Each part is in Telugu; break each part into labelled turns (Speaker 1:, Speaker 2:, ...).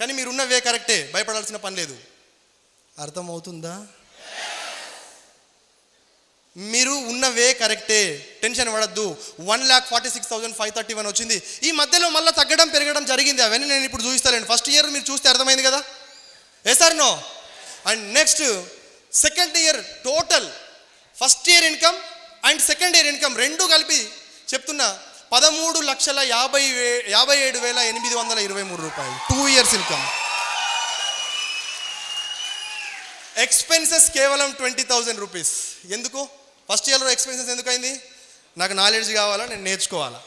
Speaker 1: కానీ మీరు ఉన్న వే కరెక్టే భయపడాల్సిన పని లేదు. అర్థమవుతుందా? మీరు ఉన్న వే కరెక్టే టెన్షన్ పడద్దు. One lakh forty six thousand five thirty one వచ్చింది. ఈ మధ్యలో మళ్ళీ తగ్గడం పెరగడం జరిగింది. అవన్నీ నేను ఇప్పుడు చూపిస్తాను ఫస్ట్ ఇయర్ మీరు చూస్తే అర్థమైంది కదా? Yes or no and next second year total first year income and second year income రెండు కలిపి చెప్తున్నా. పదమూడు లక్షల యాభై వే యాభై ఏడు వేల ఎనిమిది వందల ఇరవై మూడు రూపాయలు. టూ ఇయర్స్ ఇన్కమ్ ఎక్స్పెన్సెస్ కేవలం ట్వంటీ థౌజండ్ రూపీస్ ఎందుకు? ఫస్ట్ ఇయర్లో ఎక్స్పెన్సెస్ ఎందుకైంది? నాకు నాలెడ్జ్ కావాలా? నేను నేర్చుకోవాలా?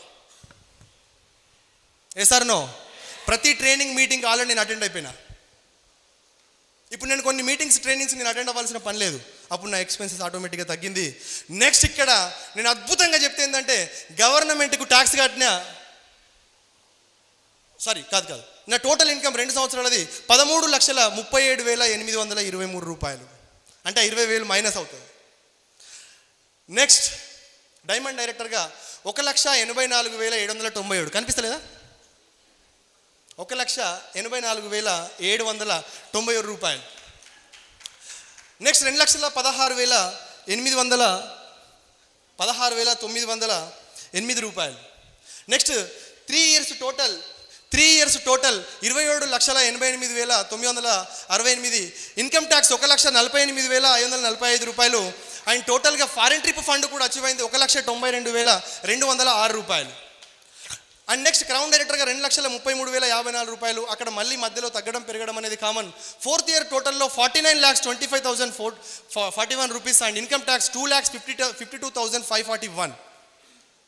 Speaker 1: ఏ సార్ నో ప్రతి ట్రైనింగ్ మీటింగ్ ఆల్రెడీ నేను అటెండ్ అయిపోయినా. ఇప్పుడు నేను కొన్ని మీటింగ్స్ ట్రైనింగ్స్ నేను అటెండ్ అవ్వాల్సిన పని లేదు. అప్పుడు నా ఎక్స్పెన్సెస్ ఆటోమేటిక్గా తగ్గింది. నెక్స్ట్ ఇక్కడ నేను అద్భుతంగా చెప్తే ఏంటంటే గవర్నమెంట్కు ట్యాక్స్ కట్టిన సారీ కాదు కాదు. నా టోటల్ ఇన్కమ్ రెండు సంవత్సరాలది పదమూడు లక్షల ముప్పై ఏడు వేల ఎనిమిది వందల ఇరవై మూడు రూపాయలు. అంటే ఇరవై వేలు మైనస్ అవుతుంది. నెక్స్ట్ డైమండ్ డైరెక్టర్గా ఒక లక్ష ఎనభై నాలుగు వేల ఏడు వందల తొంభై ఏడు. కనిపిస్తలేదా? ఒక లక్ష ఎనభై నాలుగు వేల ఏడు వందల తొంభై ఏడు రూపాయలు. నెక్స్ట్ రెండు లక్షల పదహారు వేల ఎనిమిది వందల పదహారు వేల తొమ్మిది వందల ఎనిమిది రూపాయలు. Next three years total three years total ఇరవై ఏడు లక్షల ఎనభై ఎనిమిది వేల తొమ్మిది వందల అరవై ఎనిమిది. ఇన్కమ్ ట్యాక్స్ ఒక లక్ష నలభై ఎనిమిది వేల ఐదు వందల నలభై ఐదు రూపాయలు. అండ్ టోటల్గా ఫారిన్ ట్రిప్ ఫండ్ కూడా అచీవ్ అయింది ఒక లక్ష తొంభై రెండు వేల రెండు వందల ఆరు రూపాయలు. అండ్ నెక్స్ట్ క్రౌన్ డైరెక్టర్గా రెండు లక్షల ముప్పై మూడు వేల యాభై నాలుగు రూపాయలు అక్కడ మళ్ళీ మధ్యలో తగ్గడం పెరగడం అనేది common fourth year టోటల్లో forty nine lakhs twenty five thousand four forty one rupees and income tax two lakhs fifty fifty two thousand five forty one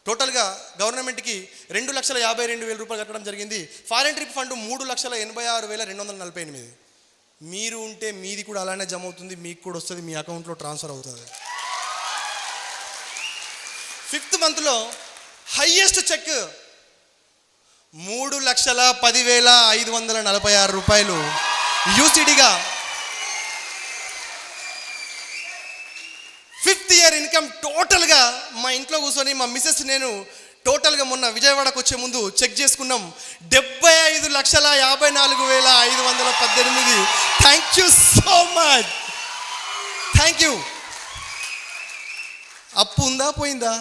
Speaker 1: టోటల్గా గవర్నమెంట్కి రెండు లక్షల యాభై రెండు వేల రూపాయలు కట్టడం జరిగింది. ఫారెన్ ట్రిప్ ఫండ్ మూడు లక్షల ఎనభై ఆరు వేల రెండు వందల నలభై ఎనిమిది. మీరు ఉంటే మీది కూడా అలానే జమ అవుతుంది మీకు కూడా వస్తుంది మీ అకౌంట్లో ట్రాన్స్ఫర్ అవుతుంది. ఫిఫ్త్ మంత్లో హయ్యెస్ట్ చెక్ మూడు లక్షల పదివేల ఐదు వందల నలభై ఆరు రూపాయలు యూసిడిగా ఫిఫ్త్ ఇయర్ ఇన్కమ్ టోటల్గా మా ఇంట్లో కూర్చొని మా మిసెస్ నేను టోటల్గా మొన్న విజయవాడకు వచ్చే ముందు చెక్ చేసుకున్నాం. డెబ్బై ఐదు లక్షల యాభై నాలుగు వేల ఐదు వందల పద్దెనిమిది. Thank you so much thank you అప్పు ఉందా పోయిందా?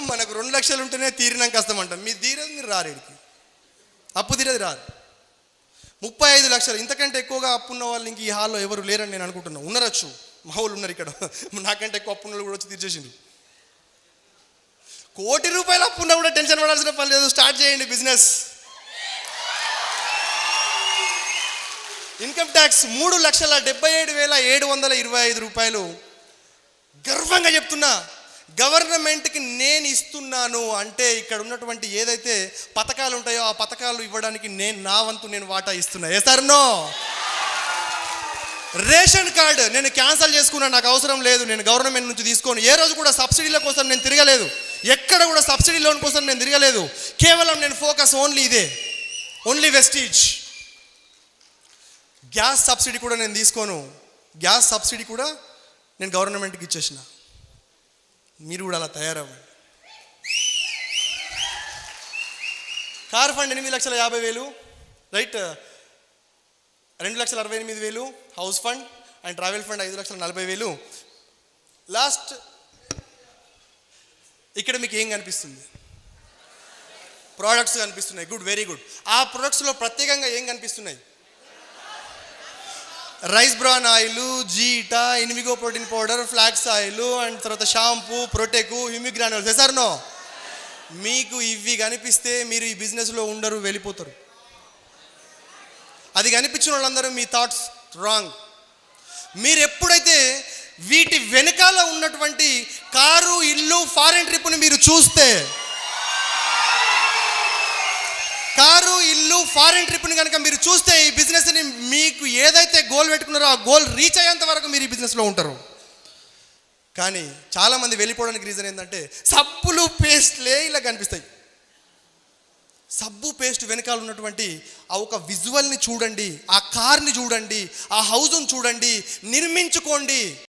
Speaker 1: మనకు రెండు లక్షలు ఉంటేనే తీరినాక వస్తామంటాం మీ తీరదు మీరు రారు ఇక్కడికి. అప్పు తీరేది రారు ముప్పై ఐదు లక్షలు ఇంతకంటే ఎక్కువగా అప్పు ఉన్న వాళ్ళు ఇంక ఈ హాల్లో ఎవరు లేరని నేను అనుకుంటున్నా. ఉన్నారచ్చు. మా వాళ్ళు ఉన్నారు ఇక్కడ. నాకంటే ఎక్కువ అప్పు ఉన్న కూడా వచ్చి తీర్చేసిండు కోటి రూపాయల అప్పు ఉన్నా కూడా టెన్షన్ పడాల్సిన పని లేదు. స్టార్ట్ చేయండి బిజినెస్. ఇన్కమ్ ట్యాక్స్ మూడు లక్షల డెబ్బై ఏడు వేల ఏడు వందల ఇరవై ఐదు రూపాయలు. గర్వంగా చెప్తున్నా. గవర్నమెంట్కి నేను ఇస్తున్నాను అంటే ఇక్కడ ఉన్నటువంటి ఏదైతే పథకాలు ఉంటాయో ఆ పథకాలు ఇవ్వడానికి నేను నా వంతు నేను వాటా ఇస్తున్నా. ఏ సార్ నో రేషన్ కార్డు నేను క్యాన్సిల్ చేసుకున్నా నాకు అవసరం లేదు నేను గవర్నమెంట్ నుంచి తీసుకోను. ఏ రోజు కూడా సబ్సిడీల కోసం నేను తిరగలేదు. ఎక్కడ కూడా సబ్సిడీ లోన్ కోసం నేను తిరగలేదు. కేవలం నేను ఫోకస్ ఓన్లీ ఇదే. ఓన్లీ వెస్టీజ్ గ్యాస్ సబ్సిడీ కూడా నేను తీసుకోను. గ్యాస్ సబ్సిడీ కూడా నేను గవర్నమెంట్కి ఇచ్చేసిన. మీరు కూడా అలా తయారవ్వండి. కార్ ఫండ్ ఎనిమిది లక్షల యాభై వేలు రైట్ రెండు లక్షల అరవై ఎనిమిది వేలు house fund and travel fund ఐదు లక్షల నలభై వేలు. లాస్ట్ ఇక్కడ మీకు ఏం కనిపిస్తుంది? ప్రోడక్ట్స్ కనిపిస్తున్నాయి. గుడ్ వెరీ గుడ్ ఆ ప్రొడక్ట్స్లో ప్రత్యేకంగా ఏం కనిపిస్తున్నాయి? రైస్ బ్రాన్ ఆయిల్ జీటా Invigo protein powder flax oil and తర్వాత షాంపూ ప్రొటెకు హ్యూమిక్ గ్రానువల్స్ నో మీకు ఇవి కనిపిస్తే మీరు ఈ బిజినెస్లో ఉండరు వెళ్ళిపోతారు. అది కనిపించిన వాళ్ళందరూ మీ థాట్స్ రాంగ్ మీరు ఎప్పుడైతే వీటి వెనకాల ఉన్నటువంటి కారు ఇల్లు ఫారెన్ ట్రిప్ని మీరు చూస్తే కారు ఇల్లు ఫారిన్ ట్రిప్ని కనుక మీరు చూస్తే ఈ బిజినెస్ని మీకు ఏదైతే గోల్ పెట్టుకున్నారో ఆ గోల్ రీచ్ అయ్యేంత వరకు మీరు ఈ బిజినెస్లో ఉంటారు. కానీ చాలామంది వెళ్ళిపోవడానికి రీజన్ ఏంటంటే సబ్బులు పేస్ట్లే ఇలా కనిపిస్తాయి. సబ్బు పేస్ట్ వెనకాల ఉన్నటువంటి ఆ ఒక విజువల్ని చూడండి ఆ కార్ని చూడండి ఆ హౌజ్ని చూడండి నిర్మించుకోండి.